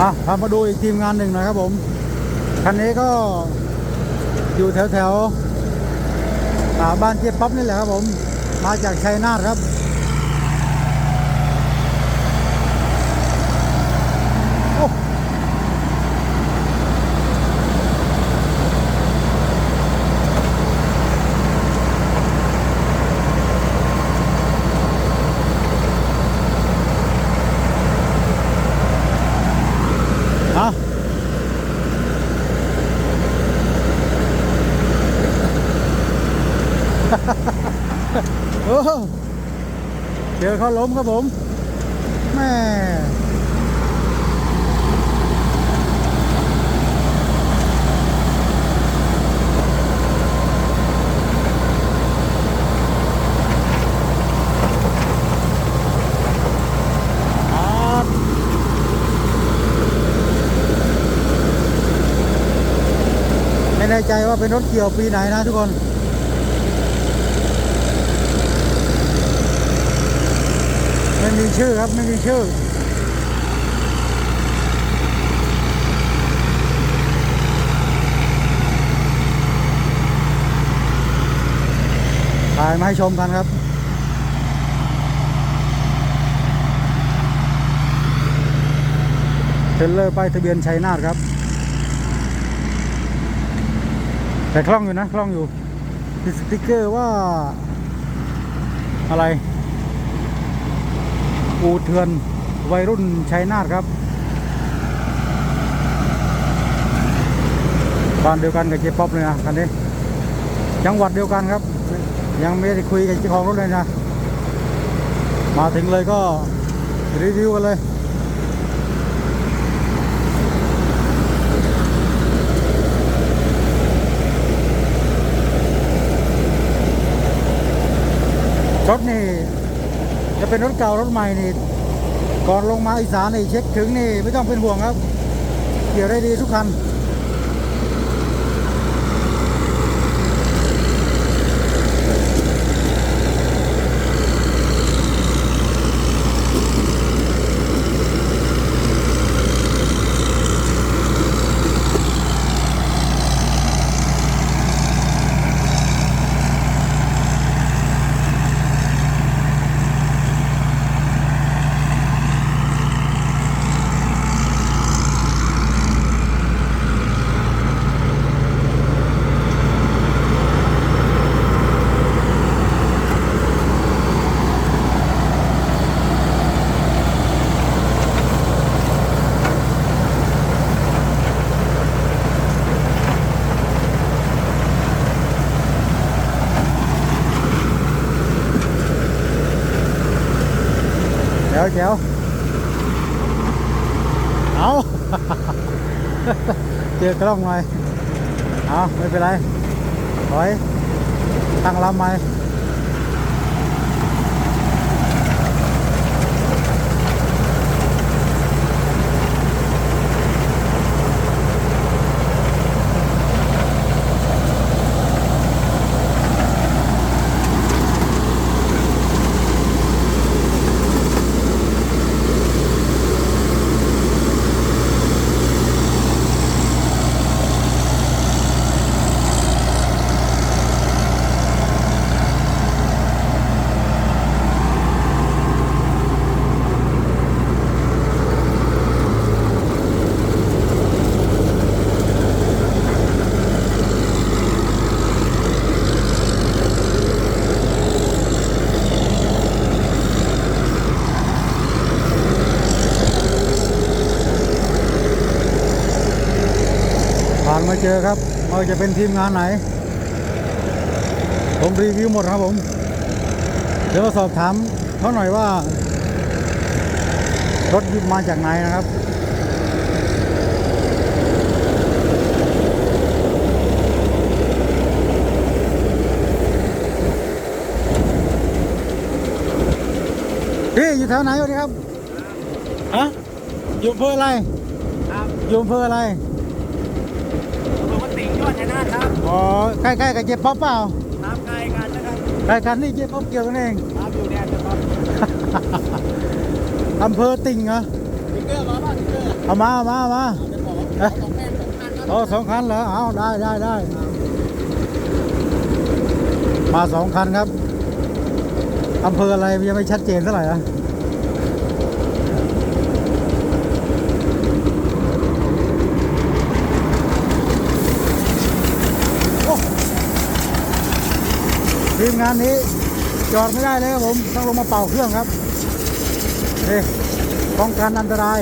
อะพามาดูอีกทีมงานหนึ่งหนะครับผม คันนี้ก็อยู่แถวแถวบ้านเจี๊ยบป๊อปนี่แหละครับผม มาจากชัยนาทครับ เจอเขาล้มครับผมแม่ครับไม่แน่ใจว่าเป็นรถเกี่ยวปีไหนนะทุกคน ไม่มี ชื่อครับ ไม่มีชื่อถ่ายมาให้ชมกันครับเทรลเลอร์ป้ายทะเบียนชัยนาทครับ แต่คล่องอยู่นะ คล่องอยู่ติดสติ๊กเกอร์ว่าอะไร อูเทือนวัยรุ่นชัยนาทครับบ้านเดียวกันกับเจ๊ป๊อปเลยนะคันนี้จังหวัดเดียวกันครับ ยังไม่ได้คุยกับเจ้าของรถเลยนะ มาถึงเลยก็รีวิวกันเลยรถนี่ จะเป็นรถเก่ารถใหม่นี่ก่อนลงมาอีสานนี่เช็คถึงนี่ไม่ต้องเป็นห่วงครับ เกี่ยวได้ดีทุกคัน เดี๋ยวเอาเจอกล้องหน่อยเอาไม่เป็นไรถอยตั้งลำใหม่ มาเจอครับไม่ว่าจะเป็นทีมงานไหน ผมรีวิวหมดครับผม เดี๋ยวมาสอบถามเขาหน่อยว่ารถมาจากไหนนะครับพี่อยู่แถวไหนวะนี่ครับ ฮะ อยู่อำเภออะไรครับอยู่อำเภออะไร ปกติยอดชนะครับอ๋อใกล้ๆกับเจ๊ป๊อปเปล่าน้ำไกลกันนะครับใกล้กันนี่เจ๊ป๊อปเกี่ยวกันเองน้ำอยู่แดนนะครับอำเภอติ่งเหรอสติ๊กเกอร์มาป่ะสติ๊กเกอร์เอามาเอามาเอามาเดี๋ยวขอขอแค่สองพันครับโอ้สองคันเหรอเอาได้ได้ได้มาสองคันครับอำเภออะไรยังไม่ชัดเจนเท่าไหร่นะ ทีมงานนี้จอดไม่ได้เลยครับผมต้องลงมาเป่าเครื่องครับนี่ป้องกันอันตราย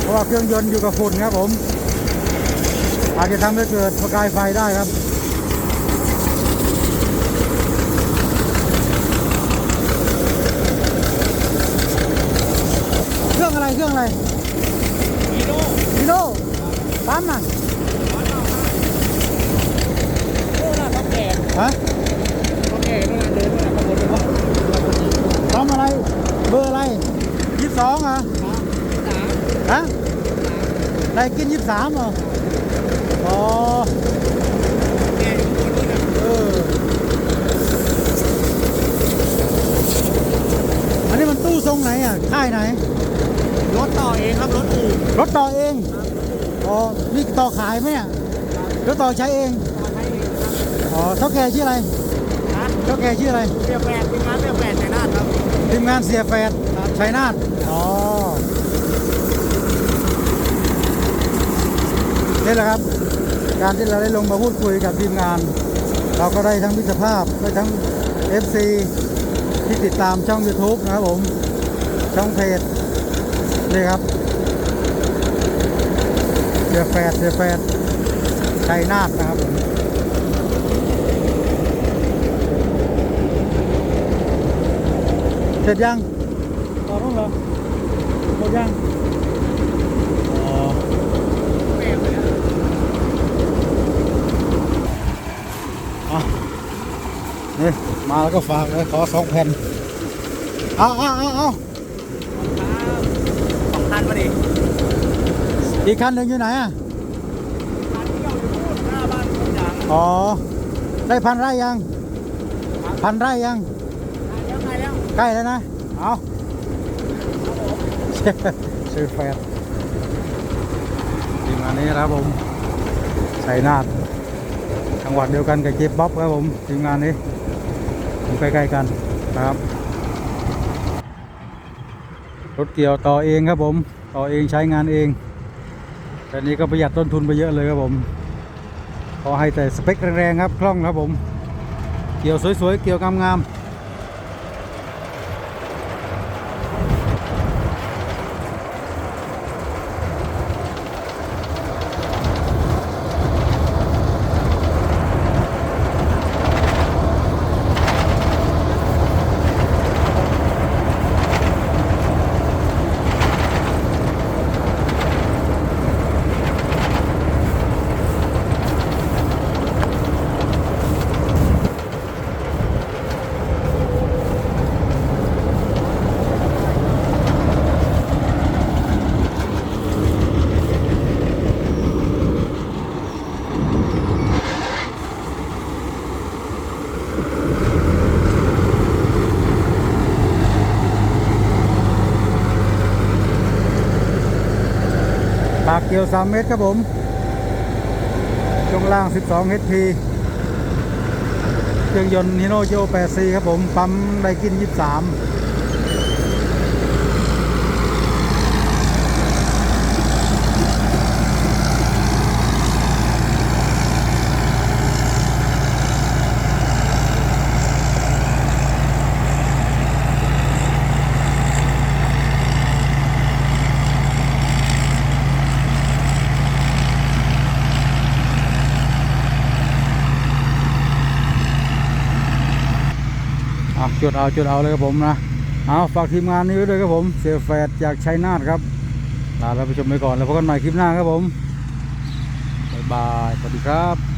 เพราะว่าเครื่องยนต์อยู่กับฝุ่นครับผม อาจจะทำให้เกิดประกายไฟได้ครับเครื่องอะไรเครื่องอะไรฮีโร่ฮีโน่ปั๊มอะโอ้ล่ะเขาแก่ฮะ เขาแก่เวลาเดินเวลาขบวนเลยว่า ปั๊มอะไร เบอร์อะไรยี่สิบสองเหรอ สาม ฮะได้กินยี่สิบสามเหรออ๋อแก่อยู่ตัวนี้นะเอออันนี้มันตู้ทรงไหนอะ ค่ายไหน รถต่อเองครับรถอู่รถต่อเอง อ๋อ นี่ต่อขายไหมเนี่ยรถต่อใช้เองต่อให้เองครับอ๋อเท่าแก่ชื่ออะไรนะเท่าแก่ชื่ออะไรเรียกแฟนเป็นงานเรียกแฟนในนาทครับทีมงานเสียแฟดชัยนาทอ๋อ นี่แหละครับ การที่เราได้ลงมาพูดคุยกับทีมงาน เราก็ได้ทั้งมิตรภาพได้ทั้ง FC ที่ติดตามช่อง YouTube นะครับผม ช่องเพจนี่ครับเสียแฟดเสียแฟดชัยนาทนะครับผมเสร็จยังต่อรุ่นเหรอหมดยัง อ๋อ แม่เลยนะ อะนี่ มาแล้วก็ฝากเลยขอสองแผ่น เอาเอาเอาเอาสองพันมาดิอีกคันหนึ่งอยู่ไหนอะพันเที่ยวอยู่นู่นหน้าบ้านคุณยางอ๋อ ได้พันไร่ยัง พันไร่ยังแล้วไงแล้วใกล้แล้วนะ เอาซื้อแฟดทีมงานนี้นะครับผมชัยนาทจังหวัดเดียวกันกับเจ็บบ๊อบครับผมทีมงานนี้ อยู่ใกล้ๆกันนะครับ รถเกี่ยวต่อเองครับผม ต่อเองใช้งานเองแต่นี้ก็ประหยัดต้นทุนไปเยอะเลยครับผมขอให้แต่สเปคแรงๆครับคล่องครับผม เกี่ยวสวยๆ เกี่ยวงามๆ เกี่ยว 3 เมตรครับผมช่วงล่าง 12 HP เครื่องยนต์ฮิโนโจ 8C ครับผม ปั๊มไดกิน 23 จุดเอาจุดเอาเลยครับผมนะเอาฝากทีมงานนี้ไว้ด้วยครับผม เสียแฟดจากชัยนาทครับลาเราไปชมไปก่อนแล้วพบกันใหม่คลิปหน้าครับผมบายบายสวัสดีครับ